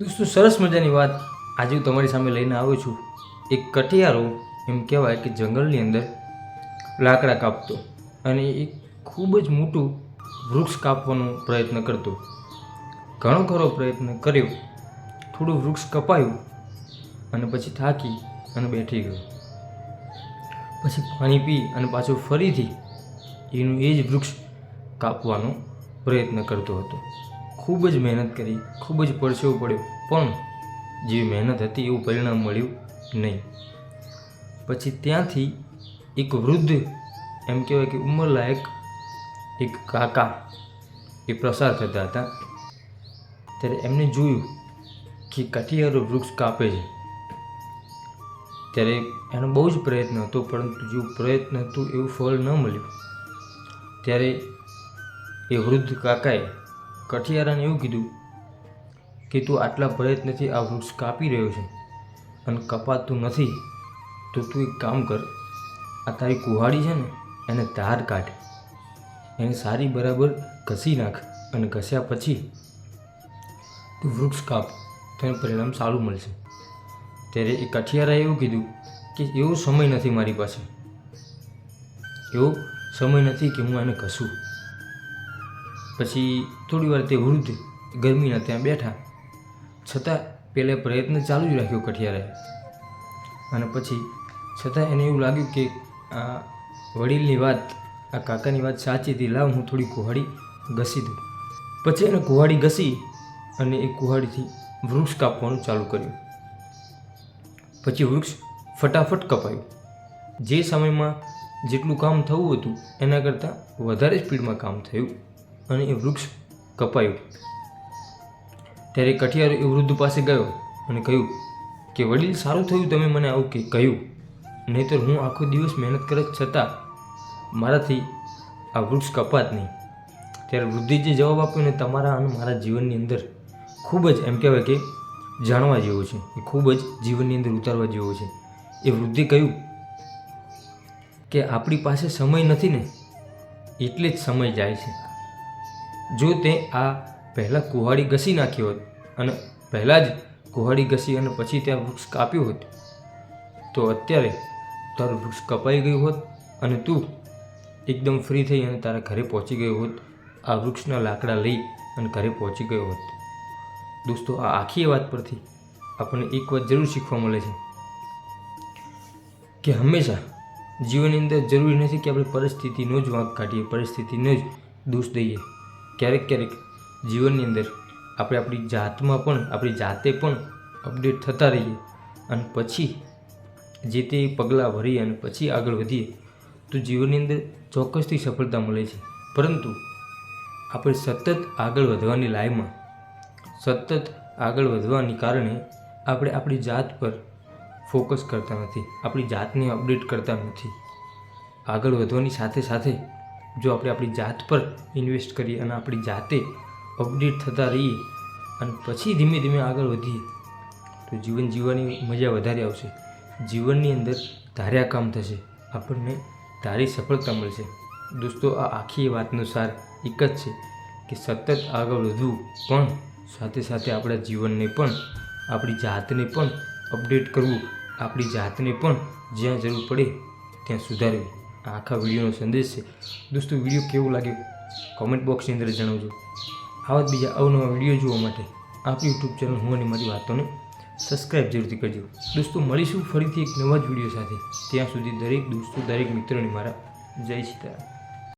દોસ્તો, સરસ મજાની વાત. આજે હું તમારી સામે લઈને આવ્યો છું. એક કઠિયારો એમ કહેવાય કે જંગલની અંદર લાકડા કાપતો અને એ ખૂબ જ મોટું વૃક્ષ કાપવાનો પ્રયત્ન કરતો. ઘણો ખરો પ્રયત્ન કર્યો, થોડું વૃક્ષ કપાયું અને પછી થાકી અને બેઠી ગયો. પછી પાણી પી અને પાછો ફરીથી એનું એ જ વૃક્ષ કાપવાનો પ્રયત્ન કરતો હતો. ખૂબ જ મહેનત કરી, ખૂબ જ પરસેવો પડ્યો, પણ જે મહેનત હતી એવું પરિણામ મળ્યું નહીં. પછી ત્યાંથી એક વૃદ્ધ, એમ કહેવાય કે ઉંમરલાયક એક કાકા એ પ્રસાર થતા હતા. ત્યારે એમને જોયું કે કઠિયારો વૃક્ષ કાપે છે. ત્યારે એનો બહુ જ પ્રયત્ન હતો, પરંતુ જેવું પ્રયત્ન હતું એવું ફળ ન મળ્યું. ત્યારે એ વૃદ્ધ કાકાએ કઠિયારાને એવું કીધું કે તું આટલા પ્રયત્નથી આ વૃક્ષ કાપી રહ્યો છે અને કપાતું નથી, તો તું એક કામ કર, આ તારી કુહાડી છે ને, એને ધાર કાઢ. એને સારી બરાબર ઘસી નાખ અને ઘસ્યા પછી તું વૃક્ષ કાપ, તને પરિણામ સારું મળશે. ત્યારે એ કઠિયારાએ એવું કીધું કે એવો સમય નથી મારી પાસે. એવો સમય નથી કે હું એને ઘસું. પછી થોડી વાર તે વૃદ્ધ ગરમીના ત્યાં બેઠા. છતાં પહેલે પ્રયત્ન ચાલુ જ રાખ્યો કઠિયારે અને પછી છતાં એને એવું લાગ્યું કે આ વડીલની વાત, આ કાકાની વાત સાચી હતી, લાવ હું થોડી કુહાડી ઘસી દઉં. પછી એને કુહાડી ઘસી અને એ કુહાડીથી વૃક્ષ કાપવાનું ચાલુ કર્યું. પછી વૃક્ષ ફટાફટ કપાયું. જે સમયમાં જેટલું કામ થવું હતું, એના કરતાં વધારે સ્પીડમાં કામ થયું. અને એ વૃક્ષ કપાયું. ત્યારે કઠિયારો એ વૃદ્ધ પાસે ગયો અને કહ્યું, કે વડીલ, સારું થયું તમે મને આવું કે કહ્યું. નહીંતર હું આખો દિવસ મહેનત કરત છતાં મારાથી આ વૃક્ષ કપાત નહીં. ત્યારે વૃદ્ધિ જે જવાબ આપ્યો ને, તમારા અને મારા જીવનની અંદર ખૂબ જ એમ કહેવાય કે જાણવા જેવો છે. એ ખૂબ જ જીવનની અંદર ઉતારવા જેવો છે. એ વૃદ્ધિ કહ્યું, કે આપણી પાસે સમય નથી ને, એટલે જ સમય જાય છે. જો તે આ પહેલાં કુહાડી ઘસી નાખ્યો હોત અને પહેલાં જ કુહાડી ઘસી અને પછી ત્યાં વૃક્ષ કાપ્યું હોત, તો અત્યારે તારું વૃક્ષ કપાઈ ગયું હોત અને તું એકદમ ફ્રી થઈ અને તારા ઘરે પહોંચી ગયો હોત, આ વૃક્ષના લાકડા લઈ અને ઘરે પહોંચી ગયો હોત. દોસ્તો, આ આખી વાત પરથી આપણને એક વાત જરૂર શીખવા મળે છે કે હંમેશા જીવનની અંદર જરૂરી નથી કે આપણે પરિસ્થિતિનો જ વાંક કાઢીએ, પરિસ્થિતિનો જ દોષ દઈએ. ક્યારેક ક્યારેક જીવનની અંદર આપણે આપણી જાતમાં પણ, આપણી જાતે પણ અપડેટ થતા રહીએ અને પછી જે તે પગલાં ભરીએ અને પછી આગળ વધીએ, તો જીવનની અંદર ચોક્કસથી સફળતા મળે છે. પરંતુ આપણે સતત આગળ વધવાની લાઈમાં સતત આગળ વધવાને કારણે આપણે આપણી જાત પર ફોકસ કરતા નથી, આપણી જાતને અપડેટ કરતા નથી. આગળ વધવાની સાથે સાથે જો આપણે આપણી જાત પર ઇન્વેસ્ટ કરીએ અને આપણી જાતે અપડેટ થતા રહીએ અને પછી ધીમે ધીમે આગળ વધીએ, તો જીવન જીવવાની મજા વધારે આવશે. જીવનની અંદર ધાર્યા કામ થશે. આપણને ધારી સફળતા મળશે. દોસ્તો, આ આખી વાતનો સાર એક જ છે કે સતત આગળ વધવું પણ સાથે સાથે આપણા જીવનને પણ, આપણી જાતને પણ અપડેટ કરવું, આપણી જાતને પણ જ્યાં જરૂર પડે ત્યાં સુધારવી. આખા વિડીયોનો સંદેશ છે. દોસ્તો, વીડિયો કેવો લાગ્યો? કોમેન્ટ બોક્સની અંદર જણાવજો. આવા જ બીજા અવનવા વીડિયો જોવા માટે આપણી યુટ્યુબ ચેનલ હું અને મારી વાતોને સબસ્ક્રાઈબ જરૂરથી કરજો. દોસ્તો, મળીશું ફરીથી એક નવા જ વીડિયો સાથે. ત્યાં સુધી દરેક દોસ્તો, દરેક મિત્રોને મારા જય સીતારામ